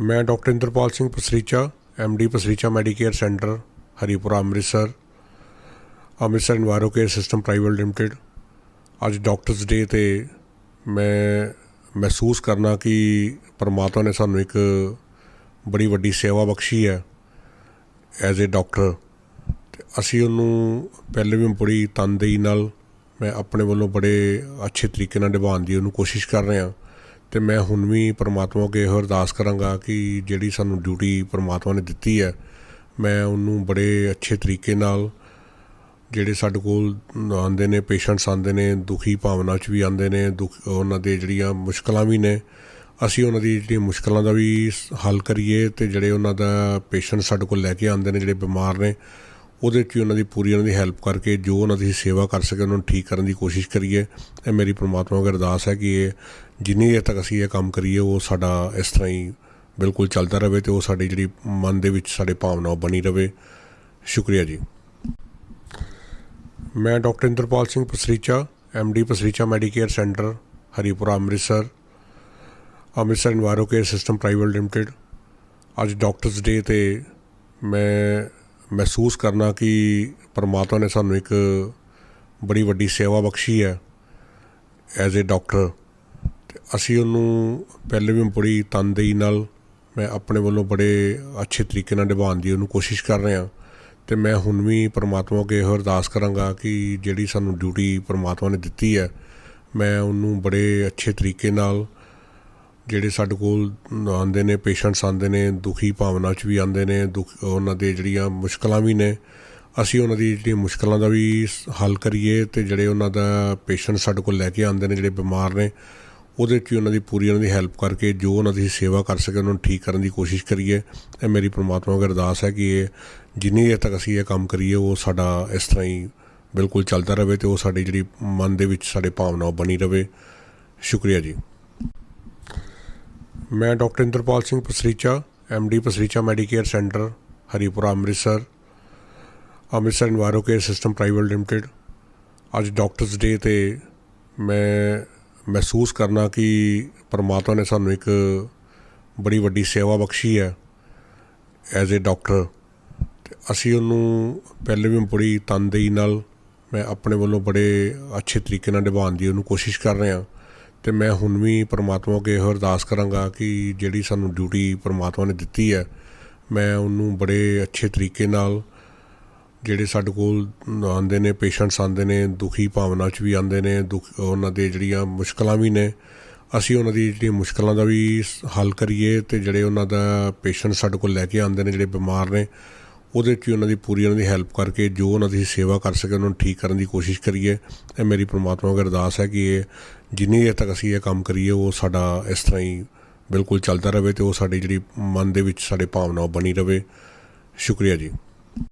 ਮੈਂ doctor Inderpal Singh Pasricha D Pasricha medicare centre, Haripura, Amritsar Amritsar enviro care system private limited ਅੱਜ doctors day ਤੇ ਮੈਂ ਮਹਿਸੂਸ ਕਰਨਾ ਕਿ ਪਰਮਾਤਮਾ ਨੇ ਸਾਨੂੰ ਇੱਕ ਬੜੀ ਵੱਡੀ ਸੇਵਾ ਬਖਸ਼ੀ ਹੈ ਐਜ਼ ਅ ਡਾਕਟਰ। ਤੇ ਅਸੀਂ ਉਹਨੂੰ ਪਹਿਲੇ ਵੀ ਬੜੀ ਤਨਦੇਹੀ ਨਾਲ, ਮੈਂ ਆਪਣੇ ਵੱਲੋਂ ਬੜੇ ਅੱਛੇ ਤਰੀਕੇ ਨਾਲ ਨਿਭਾਉਣ ਦੀ ਉਹਨੂੰ ਕੋਸ਼ਿਸ਼ ਕਰ ਰਿਹਾ। ਤੇ ਮੈਂ ਹੁਣ ਵੀ ਪਰਮਾਤਮਾ ਅੱਗੇ ਇਹੋ ਅਰਦਾਸ ਕਰਾਂਗਾ ਕਿ ਜਿਹੜੀ ਸਾਨੂੰ ਡਿਊਟੀ ਪਰਮਾਤਮਾ ਨੇ ਦਿੱਤੀ ਹੈ, ਮੈਂ ਉਹਨੂੰ ਬੜੇ ਅੱਛੇ ਤਰੀਕੇ ਨਾਲ ਜਿਹੜੇ ਸਾਡੇ ਕੋਲ ਆਉਂਦੇ ਨੇ ਪੇਸ਼ੈਂਟਸ ਆਉਂਦੇ ਨੇ, ਦੁਖੀ ਭਾਵਨਾ 'ਚ ਵੀ ਆਉਂਦੇ ਨੇ, ਦੁੱਖ ਉਹਨਾਂ ਦੇ ਜਿਹੜੀਆਂ ਮੁਸ਼ਕਲਾਂ ਵੀ ਨੇ, ਅਸੀਂ ਉਹਨਾਂ ਦੀ ਜਿਹੜੀਆਂ ਮੁਸ਼ਕਲਾਂ ਦਾ ਵੀ ਹੱਲ ਕਰੀਏ ਤੇ ਜਿਹੜੇ ਉਹਨਾਂ ਦਾ ਪੇਸ਼ੈਂਟ ਸਾਡੇ ਕੋਲ ਲੈ ਕੇ ਆਉਂਦੇ ਨੇ, ਜਿਹੜੇ ਬਿਮਾਰ ਨੇ, ਉਹਦੇ 'ਚ ਵੀ ਉਹਨਾਂ ਦੀ ਪੂਰੀ ਉਹਨਾਂ ਦੀ ਹੈਲਪ ਕਰਕੇ ਜੋ ਉਹਨਾਂ ਦੀ ਸੇਵਾ ਕਰ ਸਕੇ, ਉਹਨਾਂ ਨੂੰ ਠੀਕ ਕਰਨ ਦੀ ਕੋਸ਼ਿਸ਼ ਕਰੀਏ, ਇਹ ਮੇਰੀ ਪ੍ਰਮਾਤਮਾ ਅੱਗੇ ਅਰਦਾਸ ਹੈ ਕਿ ਇਹ ਜਿੰਨੀ ਦੇਰ ਤੱਕ ਅਸੀਂ ਇਹ ਕੰਮ ਕਰੀਏ, ਉਹ ਸਾਡਾ ਇਸ ਤਰ੍ਹਾਂ ਹੀ ਬਿਲਕੁਲ ਚੱਲਦਾ ਰਹੇ ਤੇ ਉਹ ਸਾਡੀ ਜਿਹੜੀ ਮਨ ਦੇ ਵਿੱਚ ਸਾਡੇ ਭਾਵਨਾ ਉਹ ਬਣੀ ਰਹੇ। ਸ਼ੁਕਰੀਆ ਜੀ। ਮੈਂ doctor Inderpal Singh Pasricha D Pasricha medicare centre, Haripura, Amritsar Amritsar enviro care system private limited ਅੱਜ ਡਾਕਟਰਸ ਡੇ ਤੇ ਮੈਂ ਮਹਿਸੂਸ ਕਰਨਾ ਕਿ ਪਰਮਾਤਮਾ ਨੇ ਸਾਨੂੰ ਇੱਕ ਬੜੀ ਵੱਡੀ ਸੇਵਾ ਬਖਸ਼ੀ ਹੈ ਐਜ਼ ਅ ਡਾਕਟਰ। ਅਸੀਂ ਉਹਨੂੰ ਪਹਿਲੇ ਵੀ ਬੜੀ ਤਨਦੇਹੀ ਨਾਲ ਮੈਂ ਆਪਣੇ ਵੱਲੋਂ ਬੜੇ ਅੱਛੇ ਤਰੀਕੇ ਨਾਲ ਨਿਭਾਉਣ ਦੀ ਉਹਨੂੰ ਕੋਸ਼ਿਸ਼ ਕਰ ਰਿਹਾ। ਤੇ ਮੈਂ ਹੁਣ ਵੀ ਪਰਮਾਤਮਾ ਅੱਗੇ ਇਹੋ ਅਰਦਾਸ ਕਰਾਂਗਾ ਕਿ ਜਿਹੜੀ ਸਾਨੂੰ ਡਿਊਟੀ ਪਰਮਾਤਮਾ ਨੇ ਦਿੱਤੀ ਹੈ, ਮੈਂ ਉਹਨੂੰ ਬੜੇ ਅੱਛੇ ਤਰੀਕੇ ਨਾਲ ਜਿਹੜੇ ਸਾਡੇ ਕੋਲ ਆਉਂਦੇ ਨੇ, ਪੇਸ਼ੈਂਟਸ ਆਉਂਦੇ ਨੇ, ਦੁਖੀ ਭਾਵਨਾ 'ਚ ਵੀ ਆਉਂਦੇ ਨੇ, ਦੁੱਖ ਉਹਨਾਂ ਦੇ ਜਿਹੜੀਆਂ ਮੁਸ਼ਕਲਾਂ ਵੀ ਨੇ, ਅਸੀਂ ਉਹਨਾਂ ਦੀ ਜਿਹੜੀਆਂ ਮੁਸ਼ਕਲਾਂ ਦਾ ਵੀ ਹੱਲ ਕਰੀਏ ਤੇ ਜਿਹੜੇ ਉਹਨਾਂ ਦਾ ਪੇਸ਼ੈਂਟ ਸਾਡੇ ਕੋਲ ਲੈ ਕੇ ਆਉਂਦੇ ਨੇ, ਜਿਹੜੇ ਬਿਮਾਰ ਨੇ ਉਹਦੇ 'ਚ ਵੀ ਉਹਨਾਂ ਦੀ ਪੂਰੀ ਉਹਨਾਂ ਦੀ ਹੈਲਪ ਕਰਕੇ ਜੋ ਉਹਨਾਂ ਦੀ ਸੇਵਾ ਕਰ ਸਕੇ, ਉਹਨਾਂ ਨੂੰ ਠੀਕ ਕਰਨ ਦੀ ਕੋਸ਼ਿਸ਼ ਕਰੀਏ। ਇਹ ਮੇਰੀ ਪ੍ਰਮਾਤਮਾ ਅੱਗੇ ਅਰਦਾਸ ਹੈ ਕਿ ਇਹ ਜਿੰਨੀ ਦੇਰ ਤੱਕ ਅਸੀਂ ਇਹ ਕੰਮ ਕਰੀਏ, ਉਹ ਸਾਡਾ ਇਸ ਤਰ੍ਹਾਂ ਹੀ ਬਿਲਕੁਲ ਚੱਲਦਾ ਰਹੇ ਤੇ ਉਹ ਸਾਡੀ ਜਿਹੜੀ ਮਨ ਦੇ ਵਿੱਚ ਸਾਡੇ ਭਾਵਨਾ ਉਹ ਬਣੀ ਰਹੇ। ਸ਼ੁਕਰੀਆ ਜੀ। ਮੈਂ doctor Inderpal Singh Pasricha D Pasricha medicare centre, Haripura, Amritsar Amritsar enviro care system private limited ਅੱਜ ਡਾਕਟਰਸ ਡੇ ਤੇ ਮੈਂ ਮਹਿਸੂਸ ਕਰਨਾ ਕਿ ਪਰਮਾਤਮਾ ਨੇ ਸਾਨੂੰ ਇੱਕ ਬੜੀ ਵੱਡੀ ਸੇਵਾ ਬਖਸ਼ੀ ਹੈ ਐਜ਼ ਅ ਡਾਕਟਰ ਤੇ ਅਸੀਂ ਉਹਨੂੰ ਪਹਿਲੇ ਵੀ ਬੜੀ ਤਨਦੇਹੀ ਨਾਲ ਮੈਂ ਆਪਣੇ ਵੱਲੋਂ ਬੜੇ ਅੱਛੇ ਤਰੀਕੇ ਨਾਲ ਨਿਭਾਉਣ ਦੀ ਉਹਨੂੰ ਕੋਸ਼ਿਸ਼ ਕਰ ਰਿਹਾ। ਤੇ ਮੈਂ ਹੁਣ ਵੀ ਪਰਮਾਤਮਾ ਅੱਗੇ ਇਹੋ ਅਰਦਾਸ ਕਰਾਂਗਾ ਕਿ ਜਿਹੜੀ ਸਾਨੂੰ ਡਿਊਟੀ ਪਰਮਾਤਮਾ ਨੇ ਦਿੱਤੀ ਹੈ, ਮੈਂ ਉਹਨੂੰ ਬੜੇ ਅੱਛੇ ਤਰੀਕੇ ਨਾਲ ਜਿਹੜੇ ਸਾਡੇ ਕੋਲ ਆਉਂਦੇ ਨੇ ਪੇਸ਼ੈਂਟਸ ਆਉਂਦੇ ਨੇ, ਦੁਖੀ ਭਾਵਨਾ 'ਚ ਵੀ ਆਉਂਦੇ ਨੇ, ਦੁੱਖ ਉਹਨਾਂ ਦੇ ਜਿਹੜੀਆਂ ਮੁਸ਼ਕਲਾਂ ਵੀ ਨੇ, ਅਸੀਂ ਉਹਨਾਂ ਦੀ ਜਿਹੜੀਆਂ ਮੁਸ਼ਕਲਾਂ ਦਾ ਵੀ ਹੱਲ ਕਰੀਏ ਤੇ ਜਿਹੜੇ ਉਹਨਾਂ ਦਾ ਪੇਸ਼ੈਂਟ ਸਾਡੇ ਕੋਲ ਲੈ ਕੇ ਆਉਂਦੇ ਨੇ, ਜਿਹੜੇ ਬਿਮਾਰ ਨੇ, ਉਹਦੇ 'ਚ ਵੀ ਉਹਨਾਂ ਦੀ ਪੂਰੀ ਉਹਨਾਂ ਦੀ ਹੈਲਪ ਕਰਕੇ ਜੋ ਉਹਨਾਂ ਦੀ ਸੇਵਾ ਕਰ ਸਕੇ, ਉਹਨਾਂ ਨੂੰ ਠੀਕ ਕਰਨ ਦੀ ਕੋਸ਼ਿਸ਼ ਕਰੀਏ। ਇਹ ਮੇਰੀ ਪ੍ਰਮਾਤਮਾ ਅਗਰ ਅਰਦਾਸ ਹੈ ਕਿ ਇਹ ਜਿੰਨੀ ਦੇਰ ਤੱਕ ਅਸੀਂ ਇਹ ਕੰਮ ਕਰੀਏ, ਉਹ ਸਾਡਾ ਇਸ ਤਰ੍ਹਾਂ ਹੀ ਬਿਲਕੁਲ ਚੱਲਦਾ ਰਹੇ ਤੇ ਉਹ ਸਾਡੀ ਜਿਹੜੀ ਮਨ ਦੇ ਵਿੱਚ ਸਾਡੇ ਭਾਵਨਾ ਉਹ ਬਣੀ ਰਹੇ। ਸ਼ੁਕਰੀਆ ਜੀ।